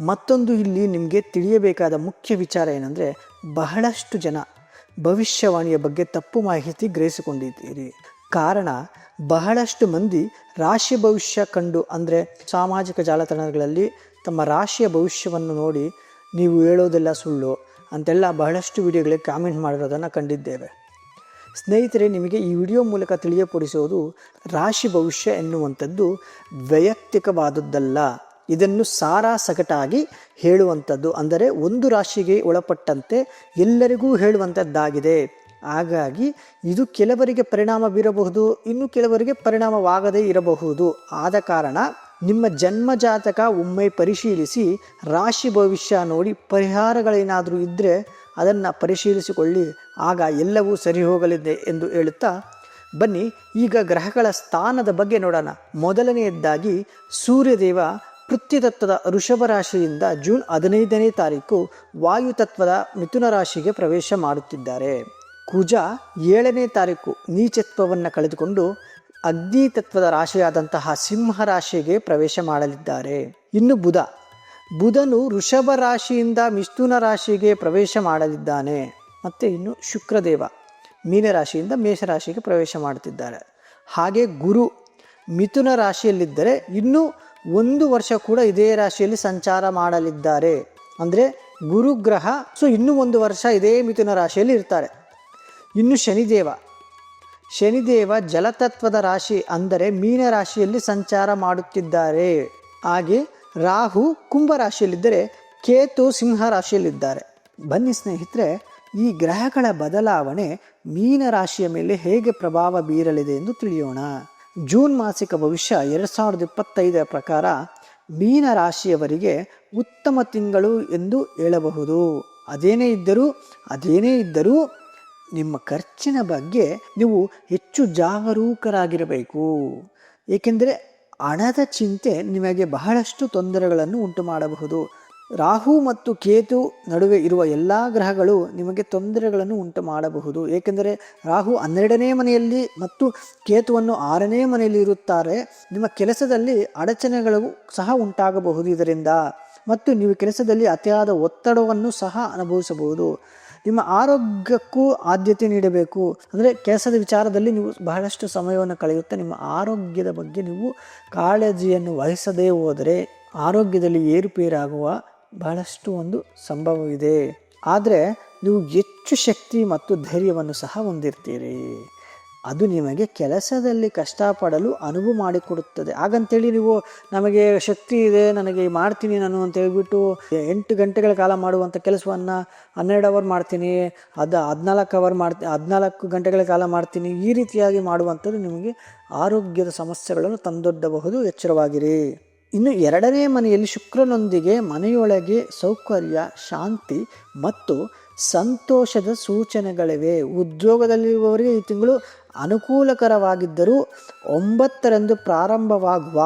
ಮತ್ತೊಂದು ಇಲ್ಲಿ ನಿಮಗೆ ತಿಳಿಯಬೇಕಾದ ಮುಖ್ಯ ವಿಚಾರ ಏನಂದರೆ ಬಹಳಷ್ಟು ಜನ ಭವಿಷ್ಯವಾಣಿಯ ಬಗ್ಗೆ ತಪ್ಪು ಮಾಹಿತಿ ಗ್ರಹಿಸಿಕೊಂಡಿದ್ದೀರಿ. ಕಾರಣ ಬಹಳಷ್ಟು ಮಂದಿ ರಾಶಿ ಭವಿಷ್ಯ ಕಂಡು ಅಂದರೆ ಸಾಮಾಜಿಕ ಜಾಲತಾಣಗಳಲ್ಲಿ ತಮ್ಮ ರಾಶಿಯ ಭವಿಷ್ಯವನ್ನು ನೋಡಿ ನೀವು ಹೇಳೋದೆಲ್ಲ ಸುಳ್ಳು ಅಂತೆಲ್ಲ ಬಹಳಷ್ಟು ವಿಡಿಯೋಗಳಿಗೆ ಕಾಮೆಂಟ್ ಮಾಡಿರೋದನ್ನು ಕಂಡಿದ್ದೇವೆ. ಸ್ನೇಹಿತರೆ, ನಿಮಗೆ ಈ ವಿಡಿಯೋ ಮೂಲಕ ತಿಳಿಯಪಡಿಸುವುದು ರಾಶಿ ಭವಿಷ್ಯ ಎನ್ನುವಂಥದ್ದು ವೈಯಕ್ತಿಕವಾದದ್ದಲ್ಲ. ಇದನ್ನು ಸಾರಾ ಸಗಟಾಗಿ ಹೇಳುವಂಥದ್ದು. ಅಂದರೆ ಒಂದು ರಾಶಿಗೆ ಒಳಪಟ್ಟಂತೆ ಎಲ್ಲರಿಗೂ ಹೇಳುವಂಥದ್ದಾಗಿದೆ. ಹಾಗಾಗಿ ಇದು ಕೆಲವರಿಗೆ ಪರಿಣಾಮ ಬೀರಬಹುದು ಇನ್ನು ಕೆಲವರಿಗೆ ಪರಿಣಾಮವಾಗದೇ ಇರಬಹುದು. ಆದ ಕಾರಣ ನಿಮ್ಮ ಜನ್ಮ ಜಾತಕ ಒಮ್ಮೆ ಪರಿಶೀಲಿಸಿ, ರಾಶಿ ಭವಿಷ್ಯ ನೋಡಿ ಪರಿಹಾರಗಳೇನಾದರೂ ಇದ್ದರೆ ಅದನ್ನು ಪರಿಶೀಲಿಸಿಕೊಳ್ಳಿ. ಆಗ ಎಲ್ಲವೂ ಸರಿ ಹೋಗಲಿದೆ ಎಂದು ಹೇಳುತ್ತಾ, ಬನ್ನಿ ಈಗ ಗ್ರಹಗಳ ಸ್ಥಾನದ ಬಗ್ಗೆ ನೋಡೋಣ. ಮೊದಲನೆಯದ್ದಾಗಿ ಸೂರ್ಯದೇವ ಪೃಥ್ವಿತತ್ವದ ಋಷಭ ರಾಶಿಯಿಂದ ಜೂನ್ ಹದಿನೈದನೇ ತಾರೀಕು ವಾಯುತತ್ವದ ಮಿಥುನ ರಾಶಿಗೆ ಪ್ರವೇಶ ಮಾಡುತ್ತಿದ್ದಾರೆ. ಕುಜ ಏಳನೇ ತಾರೀಕು ನೀಚತ್ವವನ್ನು ಕಳೆದುಕೊಂಡು ಅಗ್ನಿ ತತ್ವದ ರಾಶಿಯಾದಂತಹ ಸಿಂಹ ರಾಶಿಗೆ ಪ್ರವೇಶ ಮಾಡಲಿದ್ದಾರೆ. ಇನ್ನು ಬುಧ, ಬುಧನು ಋಷಭ ರಾಶಿಯಿಂದ ಮಿಥುನ ರಾಶಿಗೆ ಪ್ರವೇಶ ಮಾಡಲಿದ್ದಾನೆ. ಮತ್ತು ಇನ್ನು ಶುಕ್ರದೇವ ಮೀನರಾಶಿಯಿಂದ ಮೇಷರಾಶಿಗೆ ಪ್ರವೇಶ ಮಾಡುತ್ತಿದ್ದಾರೆ. ಹಾಗೆ ಗುರು ಮಿಥುನ ರಾಶಿಯಲ್ಲಿದ್ದರೆ ಇನ್ನೂ ಒಂದು ವರ್ಷ ಕೂಡ ಇದೇ ರಾಶಿಯಲ್ಲಿ ಸಂಚಾರ ಮಾಡಲಿದ್ದಾರೆ. ಅಂದರೆ ಗುರುಗ್ರಹ ಸೊ ಇನ್ನೂ ಒಂದು ವರ್ಷ ಇದೇ ಮಿಥುನ ರಾಶಿಯಲ್ಲಿ ಇರ್ತಾರೆ. ಇನ್ನು ಶನಿದೇವ. ಶನಿದೇವ ಜಲತತ್ವದ ರಾಶಿ ಅಂದರೆ ಮೀನ ರಾಶಿಯಲ್ಲಿ ಸಂಚಾರ ಮಾಡುತ್ತಿದ್ದಾರೆ. ಹಾಗೆ ರಾಹು ಕುಂಭ ರಾಶಿಯಲ್ಲಿದ್ದರೆ ಕೇತು ಸಿಂಹ ರಾಶಿಯಲ್ಲಿದ್ದಾರೆ. ಬನ್ನಿ ಸ್ನೇಹಿತರೆ, ಈ ಗ್ರಹಗಳ ಬದಲಾವಣೆ ಮೀನ ರಾಶಿಯ ಮೇಲೆ ಹೇಗೆ ಪ್ರಭಾವ ಬೀರಲಿದೆ ಎಂದು ತಿಳಿಯೋಣ. ಜೂನ್ ಮಾಸಿಕ ಭವಿಷ್ಯ ಎರಡು ಸಾವಿರದ ಇಪ್ಪತ್ತೈದರ ಪ್ರಕಾರ ಮೀನ ರಾಶಿಯವರಿಗೆ ಉತ್ತಮ ತಿಂಗಳು ಎಂದು ಹೇಳಬಹುದು. ಅದೇನೇ ಇದ್ದರೂ ಅದೇನೇ ಇದ್ದರೂ ನಿಮ್ಮ ಖರ್ಚಿನ ಬಗ್ಗೆ ನೀವು ಹೆಚ್ಚು ಜಾಗರೂಕರಾಗಿರಬೇಕು. ಏಕೆಂದರೆ ಹಣದ ಚಿಂತೆ ನಿಮಗೆ ಬಹಳಷ್ಟು ತೊಂದರೆಗಳನ್ನು ಉಂಟು ಮಾಡಬಹುದು ರಾಹು ಮತ್ತು ಕೇತು ನಡುವೆ ಇರುವ ಎಲ್ಲ ಗ್ರಹಗಳು ನಿಮಗೆ ತೊಂದರೆಗಳನ್ನು ಉಂಟು ಮಾಡಬಹುದು ಏಕೆಂದರೆ ರಾಹು ಹನ್ನೆರಡನೇ ಮನೆಯಲ್ಲಿ ಮತ್ತು ಕೇತುವನ್ನು ಆರನೇ ಮನೆಯಲ್ಲಿ ಇರುತ್ತಾರೆ. ನಿಮ್ಮ ಕೆಲಸದಲ್ಲಿ ಅಡಚಣೆಗಳು ಸಹ ಉಂಟಾಗಬಹುದು ಇದರಿಂದ. ಮತ್ತು ನೀವು ಕೆಲಸದಲ್ಲಿ ಅತಿಯಾದ ಒತ್ತಡವನ್ನು ಸಹ ಅನುಭವಿಸಬಹುದು. ನಿಮ್ಮ ಆರೋಗ್ಯಕ್ಕೂ ಆದ್ಯತೆ ನೀಡಬೇಕು. ಅಂದರೆ ಕೆಲಸದ ವಿಚಾರದಲ್ಲಿ ನೀವು ಬಹಳಷ್ಟು ಸಮಯವನ್ನು ಕಳೆಯುತ್ತಾ ನಿಮ್ಮ ಆರೋಗ್ಯದ ಬಗ್ಗೆ ನೀವು ಕಾಳಜಿಯನ್ನು ವಹಿಸದೇ ಹೋದರೆ ಆರೋಗ್ಯದಲ್ಲಿ ಏರುಪೇರಾಗುವ ಬಹಳಷ್ಟು ಒಂದು ಸಂಭವವಿದೆ. ಆದರೆ ನೀವು ಹೆಚ್ಚು ಶಕ್ತಿ ಮತ್ತು ಧೈರ್ಯವನ್ನು ಸಹ ಹೊಂದಿರ್ತೀರಿ. ಅದು ನಿಮಗೆ ಕೆಲಸದಲ್ಲಿ ಕಷ್ಟಪಡಲು ಅನುವು ಮಾಡಿಕೊಡುತ್ತದೆ. ಹಾಗಂತೇಳಿ ನೀವು ನಮಗೆ ಶಕ್ತಿ ಇದೆ, ನನಗೆ ಮಾಡ್ತೀನಿ ನಾನು ಅಂತ ಹೇಳ್ಬಿಟ್ಟು ಎಂಟು ಗಂಟೆಗಳ ಕಾಲ ಮಾಡುವಂಥ ಕೆಲಸವನ್ನು ಹನ್ನೆರಡು ಅವರ್ ಮಾಡ್ತೀನಿ, ಅದು ಹದಿನಾಲ್ಕು ಅವರ್ ಮಾಡ್ತೀನಿ ಹದಿನಾಲ್ಕು ಗಂಟೆಗಳ ಕಾಲ ಮಾಡ್ತೀನಿ, ಈ ರೀತಿಯಾಗಿ ಮಾಡುವಂಥದ್ದು ನಿಮಗೆ ಆರೋಗ್ಯದ ಸಮಸ್ಯೆಗಳನ್ನು ತಂದೊಡ್ಡಬಹುದು, ಎಚ್ಚರವಾಗಿರಿ. ಇನ್ನು ಎರಡನೇ ಮನೆಯಲ್ಲಿ ಶುಕ್ರನೊಂದಿಗೆ ಮನೆಯೊಳಗೆ ಸೌಕರ್ಯ ಶಾಂತಿ ಮತ್ತು ಸಂತೋಷದ ಸೂಚನೆಗಳಿವೆ. ಉದ್ಯೋಗದಲ್ಲಿರುವವರಿಗೆ ಈ ತಿಂಗಳು ಅನುಕೂಲಕರವಾಗಿದ್ದರೂ ಒಂಬತ್ತರಂದು ಪ್ರಾರಂಭವಾಗುವ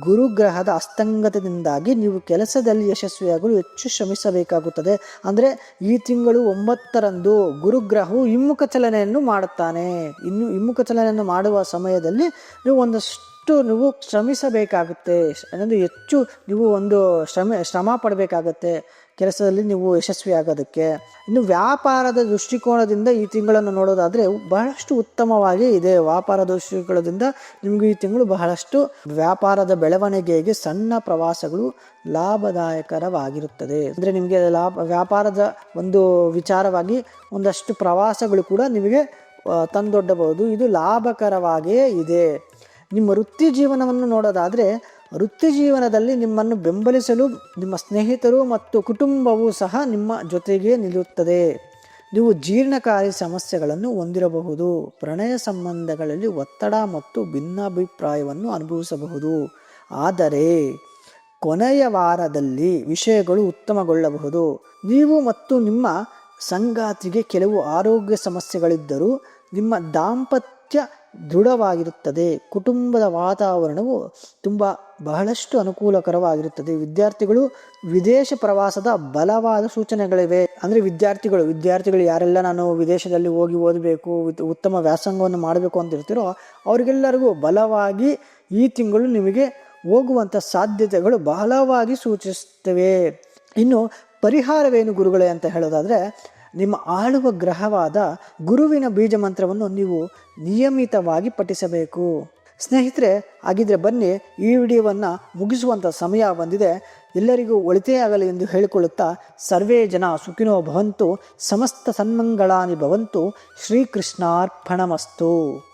ಗುರುಗ್ರಹದ ಅಸ್ತಂಗತದಿಂದಾಗಿ ನೀವು ಕೆಲಸದಲ್ಲಿ ಯಶಸ್ವಿಯಾಗಲು ಹೆಚ್ಚು ಶ್ರಮಿಸಬೇಕಾಗುತ್ತದೆ. ಅಂದರೆ ಈ ತಿಂಗಳು ಒಂಬತ್ತರಂದು ಗುರುಗ್ರಹವು ಹಿಮ್ಮುಖ ಚಲನೆಯನ್ನು ಮಾಡುತ್ತಾನೆ. ಇನ್ನು ಹಿಮ್ಮುಖ ಚಲನೆಯನ್ನು ಮಾಡುವ ಸಮಯದಲ್ಲಿ ನೀವು ಒಂದಷ್ಟು ನೀವು ಶ್ರಮಿಸಬೇಕಾಗುತ್ತೆ. ಅಂದರೆ ಹೆಚ್ಚು ನೀವು ಒಂದು ಶ್ರಮ ಶ್ರಮ ಪಡಬೇಕಾಗತ್ತೆ. ಕೆಲಸದಲ್ಲಿ ನೀವು ಯಶಸ್ವಿ ಆಗೋದಕ್ಕೆ. ಇನ್ನು ವ್ಯಾಪಾರದ ದೃಷ್ಟಿಕೋನದಿಂದ ಈ ತಿಂಗಳನ್ನು ನೋಡೋದಾದರೆ ಬಹಳಷ್ಟು ಉತ್ತಮವಾಗಿ ಇದೆ. ವ್ಯಾಪಾರ ದೃಷ್ಟಿಕೋನದಿಂದ ನಿಮಗೆ ಈ ತಿಂಗಳು ಬಹಳಷ್ಟು ವ್ಯಾಪಾರದ ಬೆಳವಣಿಗೆಗೆ ಸಣ್ಣ ಪ್ರವಾಸಗಳು ಲಾಭದಾಯಕರವಾಗಿರುತ್ತದೆ. ಅಂದರೆ ನಿಮಗೆ ಲಾಭ, ವ್ಯಾಪಾರದ ಒಂದು ವಿಚಾರವಾಗಿ ಒಂದಷ್ಟು ಪ್ರವಾಸಗಳು ಕೂಡ ನಿಮಗೆ ತಂದೊಡ್ಡಬಹುದು. ಇದು ಲಾಭಕರವಾಗಿಯೇ ಇದೆ. ನಿಮ್ಮ ವೃತ್ತಿ ಜೀವನವನ್ನು ನೋಡೋದಾದರೆ ವೃತ್ತಿ ಜೀವನದಲ್ಲಿ ನಿಮ್ಮನ್ನು ಬೆಂಬಲಿಸಲು ನಿಮ್ಮ ಸ್ನೇಹಿತರು ಮತ್ತು ಕುಟುಂಬವು ಸಹ ನಿಮ್ಮ ಜೊತೆಗೆ ನಿಲ್ಲುತ್ತದೆ. ನೀವು ಜೀರ್ಣಕಾರಿ ಸಮಸ್ಯೆಗಳನ್ನು ಹೊಂದಿರಬಹುದು. ಪ್ರಣಯ ಸಂಬಂಧಗಳಲ್ಲಿ ಒತ್ತಡ ಮತ್ತು ಭಿನ್ನಾಭಿಪ್ರಾಯವನ್ನು ಅನುಭವಿಸಬಹುದು. ಆದರೆ ಕೊನೆಯ ವಾರದಲ್ಲಿ ವಿಷಯಗಳು ಉತ್ತಮಗೊಳ್ಳಬಹುದು. ನೀವು ಮತ್ತು ನಿಮ್ಮ ಸಂಗಾತಿಗೆ ಕೆಲವು ಆರೋಗ್ಯ ಸಮಸ್ಯೆಗಳಿದ್ದರೂ ನಿಮ್ಮ ದಾಂಪತ್ಯ ದೃಢವಾಗಿರುತ್ತದೆ. ಕುಟುಂಬದ ವಾತಾವರಣವು ತುಂಬ ಬಹಳಷ್ಟು ಅನುಕೂಲಕರವಾಗಿರುತ್ತದೆ. ವಿದ್ಯಾರ್ಥಿಗಳು ವಿದೇಶ ಪ್ರವಾಸದ ಬಲವಾದ ಸೂಚನೆಗಳಿವೆ. ಅಂದರೆ ವಿದ್ಯಾರ್ಥಿಗಳು ವಿದ್ಯಾರ್ಥಿಗಳು ಯಾರೆಲ್ಲ ನಾನು ವಿದೇಶದಲ್ಲಿ ಹೋಗಿ ಓದಬೇಕು ಉತ್ತಮ ವ್ಯಾಸಂಗವನ್ನು ಮಾಡಬೇಕು ಅಂತ ಇರ್ತೀರೋ ಅವರಿಗೆಲ್ಲರಿಗೂ ಬಲವಾಗಿ ಈ ತಿಂಗಳು ನಿಮಗೆ ಹೋಗುವಂಥ ಸಾಧ್ಯತೆಗಳು ಬಹಳವಾಗಿ ಸೂಚಿಸುತ್ತವೆ. ಇನ್ನು ಪರಿಹಾರವೇನು ಗುರುಗಳೇ ಅಂತ ಹೇಳೋದಾದರೆ ನಿಮ್ಮ ಆಳುವ ಗ್ರಹವಾದ ಗುರುವಿನ ಬೀಜ ಮಂತ್ರವನ್ನು ನೀವು ನಿಯಮಿತವಾಗಿ ಪಠಿಸಬೇಕು. ಸ್ನೇಹಿತರೆ, ಹಾಗಿದ್ರೆ ಬನ್ನಿ, ಈ ವಿಡಿಯೋವನ್ನು ಮುಗಿಸುವಂಥ ಸಮಯ ಬಂದಿದೆ. ಎಲ್ಲರಿಗೂ ಒಳಿತೇ ಆಗಲಿ ಎಂದು ಹೇಳಿಕೊಳ್ಳುತ್ತಾ ಸರ್ವೇ ಜನ ಸುಖಿನೋ ಭವಂತು, ಸಮಸ್ತ ಸನ್ಮಂಗಳಾನಿ ಭವಂತು, ಶ್ರೀಕೃಷ್ಣಾರ್ಪಣಮಸ್ತು.